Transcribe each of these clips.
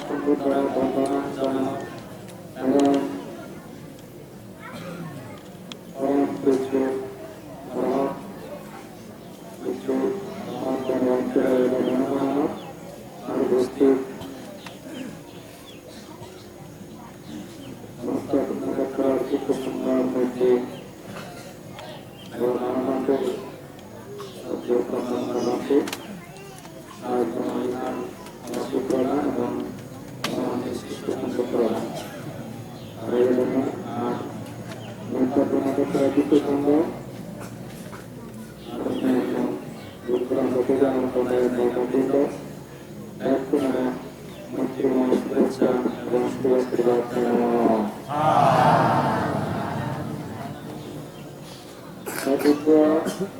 শুভ দ্বারা বন্দনা জানানো এবং Thank you.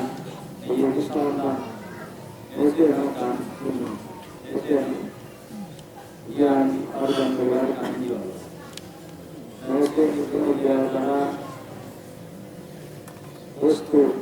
Hanokan, the British Hanokan, Ete Hanokan, Ete Yan Argan Bayar itu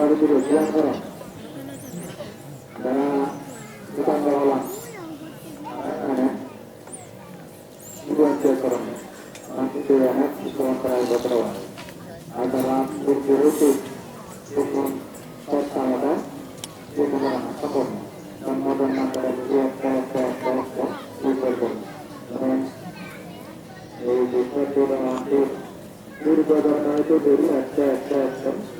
dari dulu bulan orang karena bukan berulang ada sekarang nanti dia nak sekolah kalau berdoa antara berburu itu hukum kota ada di mana hukum dan modal antara dua dan jadi kita tidak mampu Diri badan itu dari atas atas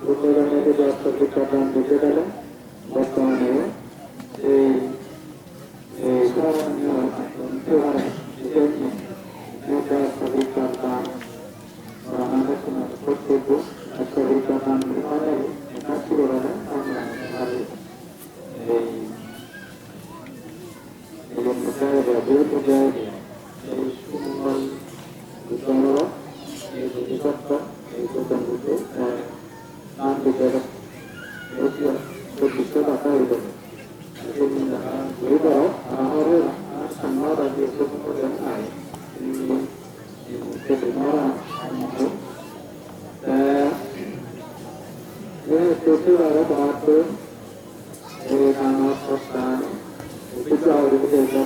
উন্নয়নের ব্যবস্থা করতে আমরা বুঝে গেলাম Có.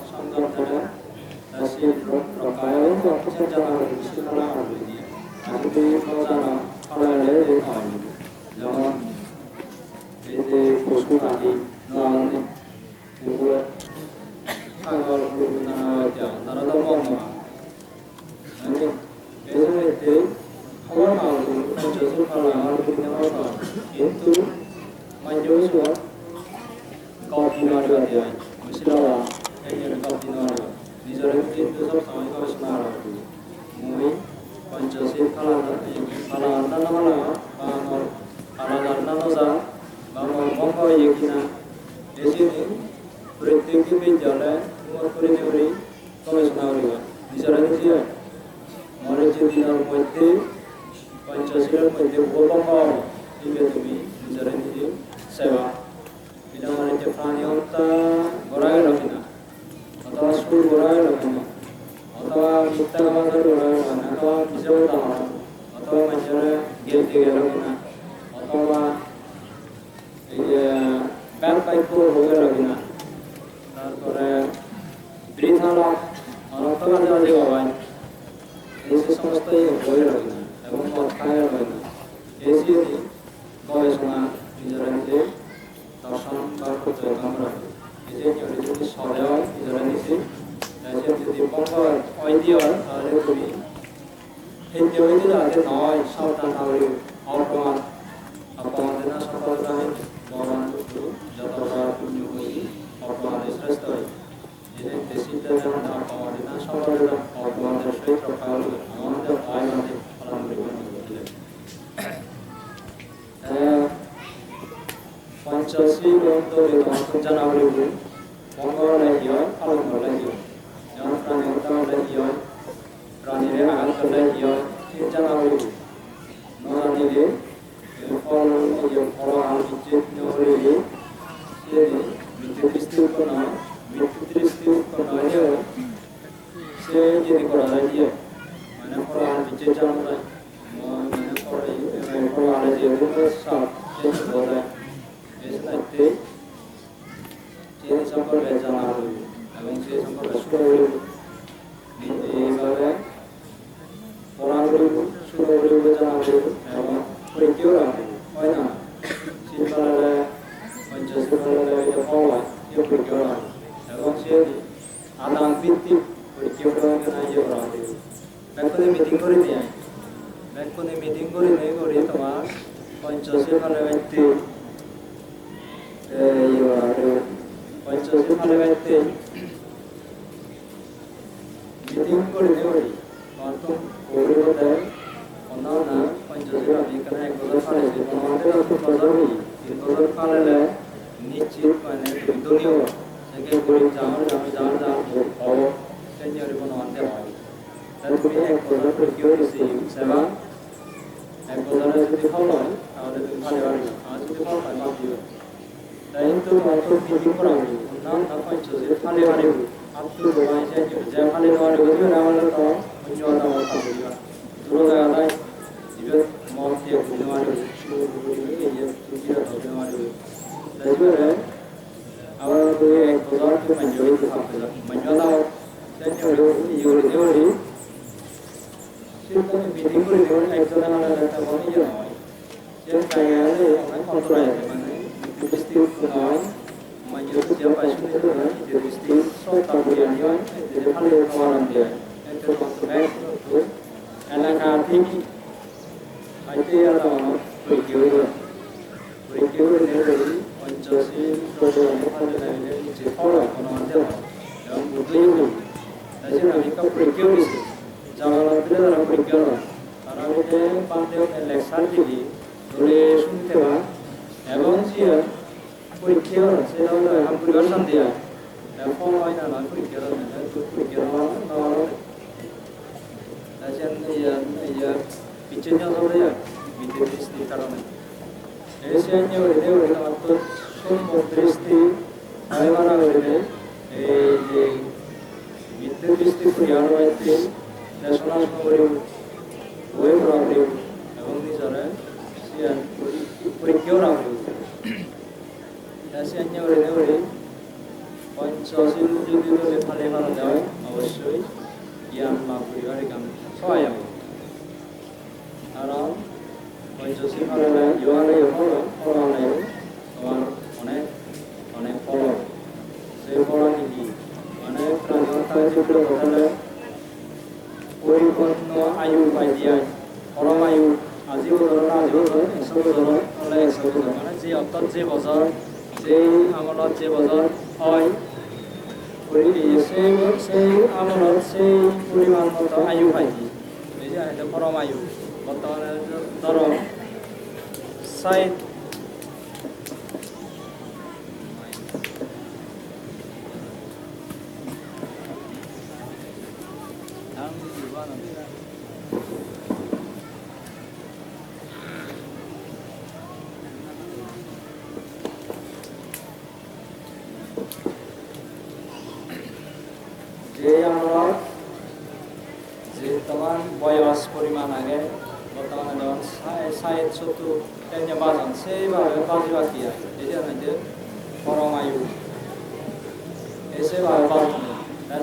시에서 역사의 성폭행을 시도하니 아버지 서다나 하나님을 대하니 너는 이제 고수하니 너는 누구의 사과를 부르나 나라다 먹나 ಅಥವಾ ಕಿಶೋರ ಅಥವಾ ಮಂಜರ ಗೆದ್ದಿಗೆ ರವಿನ ಅಥವಾ back pipe ಹೋಗೋ ರವಿನ তারপরে ব্রিজ হলো Pancasila itu dimaksud jangan lupa, mengenai dia, alam belajar. によるものは手を挙げ。Let me echo what you receive, Seva. Echo the rest of the hollow, our little Parivar, our little hollow above you. The into of the Pipura, not the point of the Parivar, up to the mind that you, the Parivar, with your hour of your hour of your. Through the light, you more care for the one who should be a good one. That's good, eh? Our way, I forgot to enjoy the popular. Manjana. ಧನ್ಯವಾದ ಇವರು ನೋಡಿ ಶಿಲ್ಪ ತಿಂಗಳು ವಾಣಿಜ್ಯ ಜನಕಾಯಾಲಯ University of Illinois, menyebut dia pasien itu di University Soi Paguyanion di depan dari orang dia itu konsumen itu anak kami aja ya tau berjuang berjuang ini dari mencuci produk produk dari Jepang atau mana yang butuh ಅನೇಕ ಪ್ರಜ್ಞೆ ಜವಾಹರಲಾಲ್ ನಾವು ಪ್ರಜ್ಞೆ তারা গোটে Pandey lecture দিবি ধরে শুনতে পা এবং যে পরীক্ষা সেটা হলো এখন পরিবর্তন দিয়া। এখন হয় না না পরীক্ষা পরীক্ষা পিছিয়ে নিয়ে যাবে বিদ্যুৎ দৃষ্টির কারণে। এসে নিয়ে হইলে হইলে অন্তত সম্ভব দৃষ্টি হয় মারা হইলে এই যে বিদ্যুৎ বৃষ্টি পরিহার হয়েছে ন্যাশনাল মেমোরি ওয়েব রাখলেও এবং নিজেরা সিয়ান পরীক্ষাও রাখলেও সিয়ান নেওয়ারে নেওয়ারে পঞ্চাশিল যদি দলে ফালে ভালো দেওয়া অবশ্যই জ্ঞান লাভ করিবার কাম সহায় হবে কারণ পঞ্চাশি ফালে ইউয়ারে ফল চিত্র ঘটালে পরিপূর্ণ আয়ু পাই দিয়ে পরম আয়ু আজি বছর আজি বছর একশো বছর হলে বছর মানে যে যে বছর যে আমলত, যে বছর হয় সেই সেই আমলত, সেই পরিমাণ মতো আয়ু পাইছি এই যে এটা পরম আয়ু, বর্তমানে ধরো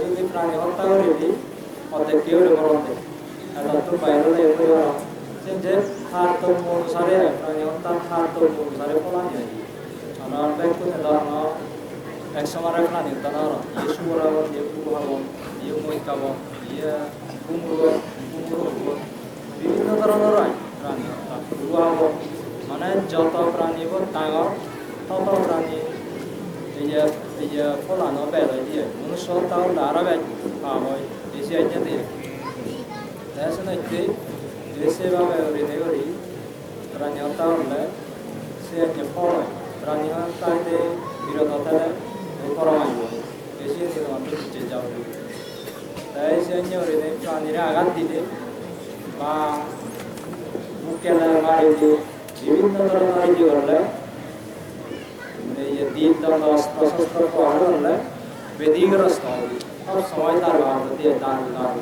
যদি প্রাণী হত্যা করে দিই অর্ধেক কেউ দেয় আর তো বাইরে যে খাদ্য অনুসারে প্রাণী হত্যা খাদ্য অনুসারে ফলানি হয় আমরা ব্যক্তি ধর্ম একসময় প্রাণী তারা ইয়ে সুবর ইয়ে হব ইয়ে মই খাব ইয়ে কুমড়ো হব বিভিন্ন ধরনের প্রাণী হত্যা। হব মানে যত প্রাণী ডাঙর তত প্রাণী, এই যে দিয়ে মনুষ্য তাও লারা বেড় পাওয়া হয় বেশি আইনে দিয়ে দেশে নইতে দেশে বা বেড়ে করি প্রাণী হত্যা হলে সে আইনে ফল হয় প্রাণী হত্যাতে বিরত থাকলে পরমায়ু বেশি দিন মাত্র নিচে যাবে তাই সে অন্য প্রাণীরা আঘাত দিলে বা বুকে মারি দিয়ে বিভিন্ন ধরনের ইয়ে করলে হবে সব সময় তার ভাব দিয়ে দান দান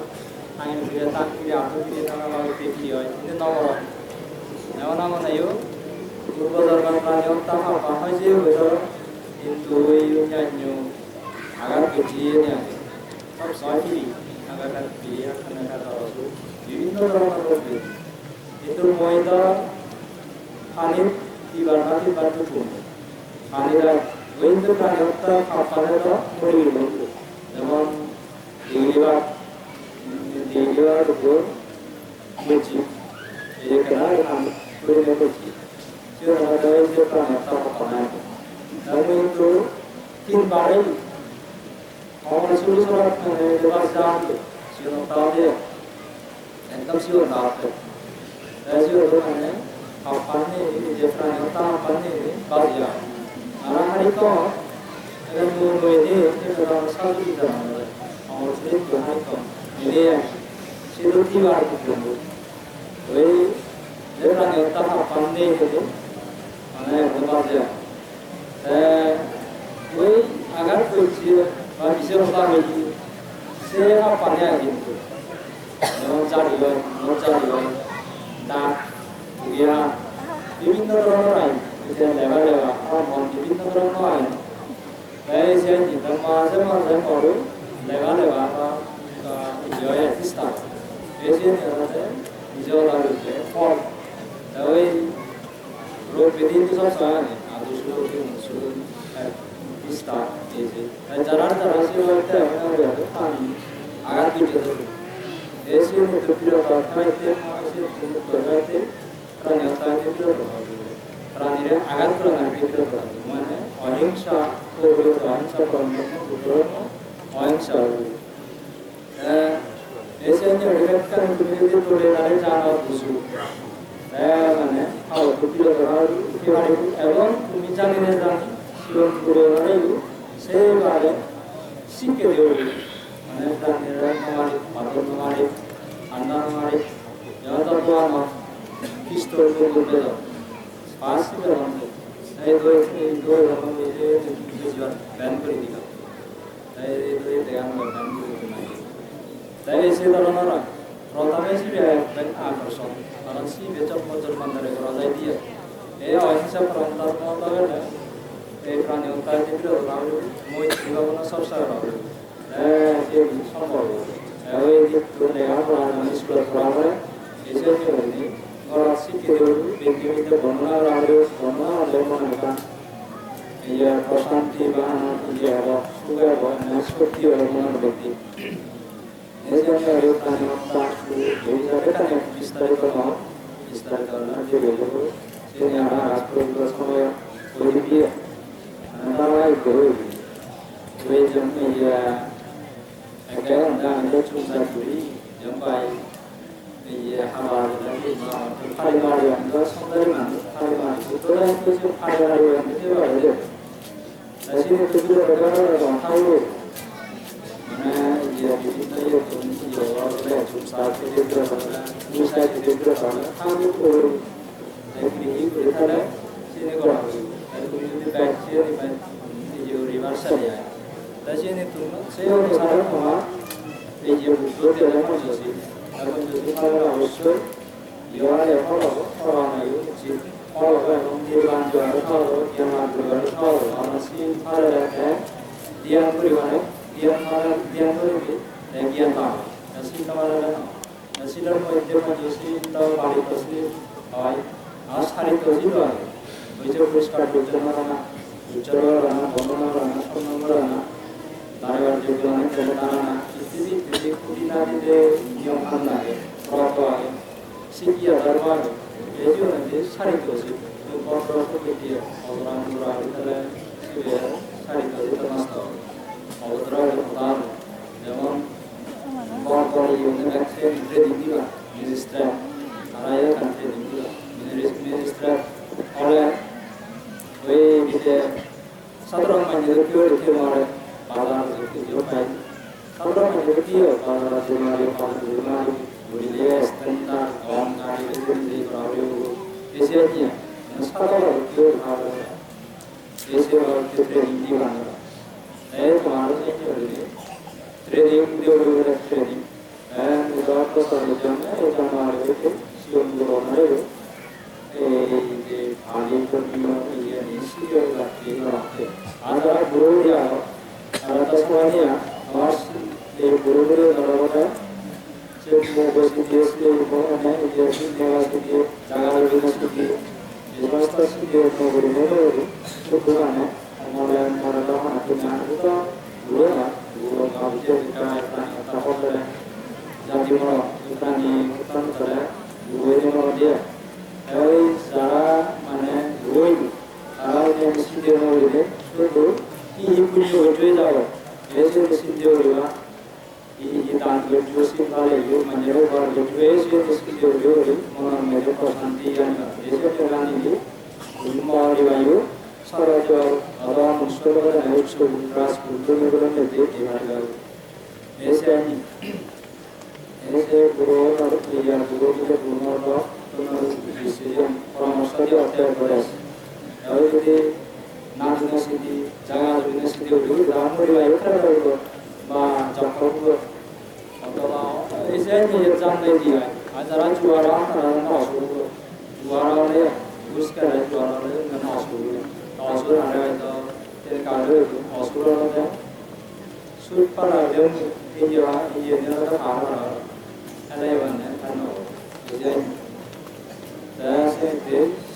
আইন ফিরে তাক ফিরে আত্ম ফিরে নানাভাবে বিক্রি হয় কিন্তু নবর এমন এমন এইও পূর্ব ধর্মের প্রাণী হত্যা পাপা হয় যে হইল কিন্তু ওই অন্যান্য আঘাত পিছিয়ে নেওয়া সব সময় ফিরি আঘাত ফিরিয়ে এখানে বিভিন্ন ধরনের রোগ কিন্তু ময়দা পানির তিবার না তিবার দুপুর পানিরা ওইন্দ্র প্রাণী হত্যা পাপানে তো বা বিশেষ হয়েছি সে পানি কিন্তু যেমন চারি হয় চারি হয় দাঁত গিয়া বিভিন্ন ধরনের আইন লেবা লেবা আমার মন বিভিন্ন ধরনের আইন তাই সে চিন্তা মাঝে মাঝে করো লেবা লেবা বা ইয়ে সিস্টেম এসে নিজেও লাগে ফল ওই Lo start easy. And there are the residual time, architecture. As you need to feel about my thing, I should feel the right thing, from your time to feel the right thing. प्राणीय आगात करना भी तो करना माने अहिंसा को भी अहिंसा करने में दूसरों को अहिंसा ऐसे अन्य विवेक का तुम्हें भी थोड़े वाले जाना बुझो माने और तुम्हें लगाओ कि वाले एवं तुम्हें जाने नहीं जाने ಶಿವನ ಗುರುವರೆಗೂ ಸೇವೆ ಸಿಕ್ಕ ದೇವರು ಅನೇಕ ನಿರ್ವಹಣೆ ಮಾಡಿ ಮರವನ್ನು ಮಾಡಿ ಅನ್ನ ಮಾಡಿ ಯಾವುದಪ್ಪ ಕಿಸ್ತೊಳ್ಕೊಂಡಿದ್ದೇವೆ ಆಸ್ತಿದ ಒಂದು ಐದು ಇಬ್ಬರು ನಮ್ಮ ಇದೇ ಬ್ಯಾಂಕ್ಗಳು ಈಗ ದಯವಿಟ್ಟು ದಯಾನಂದ ಬ್ಯಾಂಕ್ಗಳು ದಯವಿಸಿ ದರನರ ಪ್ರಥಮೇಶಿ ಬ್ಯಾಂಕ್ ಆಕರ್ಷಣ ಅನಸಿ ವೆಚ್ಚ ಮೊದಲು ಬಂದರೆ ರಜಾ ಇದೆಯಾ ಏ ಅಹಿಂಸಾ ಪ್ರಾಂತ ಪ್ರಾಂತವೇನೆ ব্যান করে দিল তাই এই দুই দেখানো ব্যান করে দিল তাই সেই ধরনের প্রথমে ছিল এক আকর্ষণ কারণ শিবে চম্মচর মন্দিরে করা যায় দিয়ে এই অহিংসা প্রান্তার মন্দিরে এই প্রাণী উত্তার দিবলে রাহুল মই জীবন সবসার রাহুল এই সম্ভব ওই যে তুলে আমরা স্কুল পড়াবে এসে যে উনি ওরা শিখে দেব ব্যক্তিগত বর্ণনা রাহুল বর্ণনা লেমন কান এই প্রশান্তি বা ইয়ে সুগার বা নিষ্পত্তি হরমোনের ব্যক্তি এজন্য রূপানি পাশু এইভাবে তাকে বিস্তারিত নাম বিস্তারিত নাম যে বেরোবো তিনি আমার রাজপরিবার সময় mbawa igoroyi tuweze mwiya akaya nga yang tuza turi yambaye iye abantu hari mari ndo sondari ndo hari mari ndo ndo ndo hari hari ndo ndo lakini tukiwa barabara ya hayo na ya kujita ile kunjia wale kusafiri kujira bala mustaki kujira bala hamu kuru lakini hii kujira bala sini kwa hii lakini hii kujira bala 이전에 또는 세월이 사는 동안 이제 물도되는 것이지 나름대로 살아가면서 이와의 화로 살아나요 지 화로가 일반 좋아하는 화로 일반 좋아하는 화로 아마 스킨 파라라에 디안 프리와네 디안 파라 디안 프리비 내기안 나와 नसीन हमारा नसीन हम इतने पर नसीन तो बाली तस्ली आई आज खाली तस्ली तो आई मुझे पुरस्कार दूसरा ना रहना दूसरा रहना बोलना रहना सुनना रहना 대표는 저보다 이슬이 구리나리의 위험한 날에 돌아가요. 신기야 달바로 예지원한테 살인 것을 눈밖으로 보게되어 어그라는 줄 알기들은 집에 살인 것을 떠났다. 어그라를 보다는 영원 과거를 이용해 백세 미래입니다. 미니스트라 알아야 간태입니다. 미니스트라 원래 왜 밑에 사도랑 만이 이렇게 이렇게 말해 சாதாரண இருபத்தாறு தொடர்ந்து நிறுத்திய சாதாரண திருநாள் திருநாள் ஆகிய ஆதார குருவுடைய आकाशवाणी मार्च एक गुरुगुरु नरवता चेक बेस्टिगेट के उपहरण विद्यार्थी मेरा ಜಾಗರೂಕತೆ ಸ್ಥಿತಿ ವ್ಯವಸ್ಥೆ ಸ್ಥಿತಿ ಅವರು ನೋಡುವರು ಶುದ್ಧವಾದ ಅನ್ನೋದರ ಮೂಲಕ ಮತ್ತು ಜಾಗೃತ ಗುರುಗಳ ಗುರುಗಳ ಭಾವಿಸಿದ್ದಾರೆ ಸಹೋದರ ಜಾತಿಗಳ ಸುತ್ತಾನಿ ಉತ್ತಮತರ ಗುರುವಿನ ಮಧ್ಯೆ ಶಾಲಾ ಮನೆ ಗುರುವಿಗೆ ಶಾಲಾ ಮುಸ್ಲಿಮರಿಗೆ ಶುದ್ಧ 이분이고 죄자고 예수의 신조로라 이이 단결 주신 바에 요만 여러 바로 예수의 신조로를 오늘 매력과 산디야나 예수의 라니니 군마리와요 사라져 아바 무스토라가 나오치고 우라스 군도르그런데 대기하려 예수님 예수의 구로나 그리야 구로의 구로나 또는 예수의 파마스타디 어때요 그래서 여기 ನಾಡಿನ ಸ್ಥಿತಿ ಜಗತ್ತಿನ ಸ್ಥಿತಿಗಳು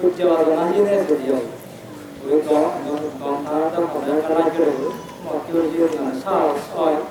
문제와 동아시에 소리요. 우리 동 동파동 동양가라지로 먹기로 지은 사업 사업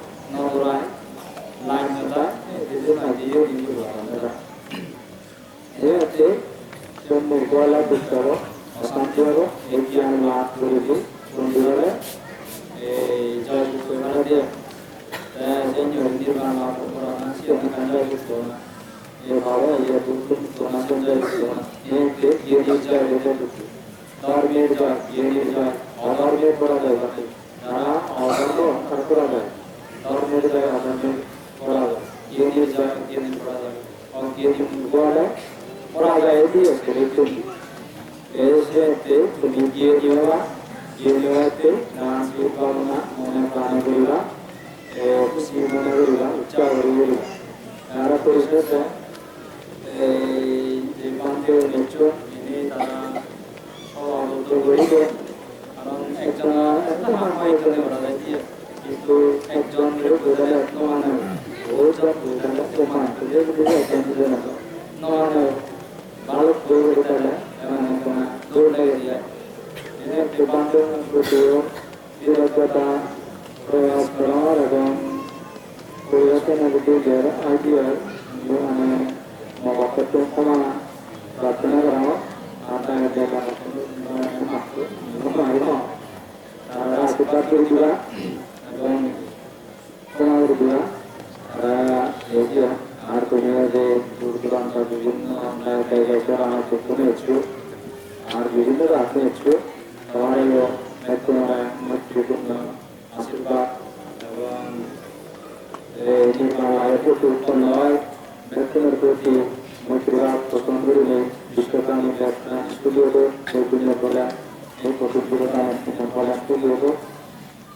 করে তারা এসে আর কোনো যে দূর দূরান্ত বিভিন্ন অন্যায় জায়গায় আমার চোখে হচ্ছে আর বিভিন্ন রাখতে হচ্ছে সবাই একদম মৈত্রীপূর্ণ আশীর্বাদ এবং এই নির্মাণের প্রতি উৎপন্ন হয় ব্যক্তির প্রতি মৈত্রীভাব পোষণ করিলে বিশ্বকামী ব্যবসা স্টুডিওতে চৈতন্য বলে এই প্রতিযোগিতা বলে স্টুডিওতে এই মঙ্গল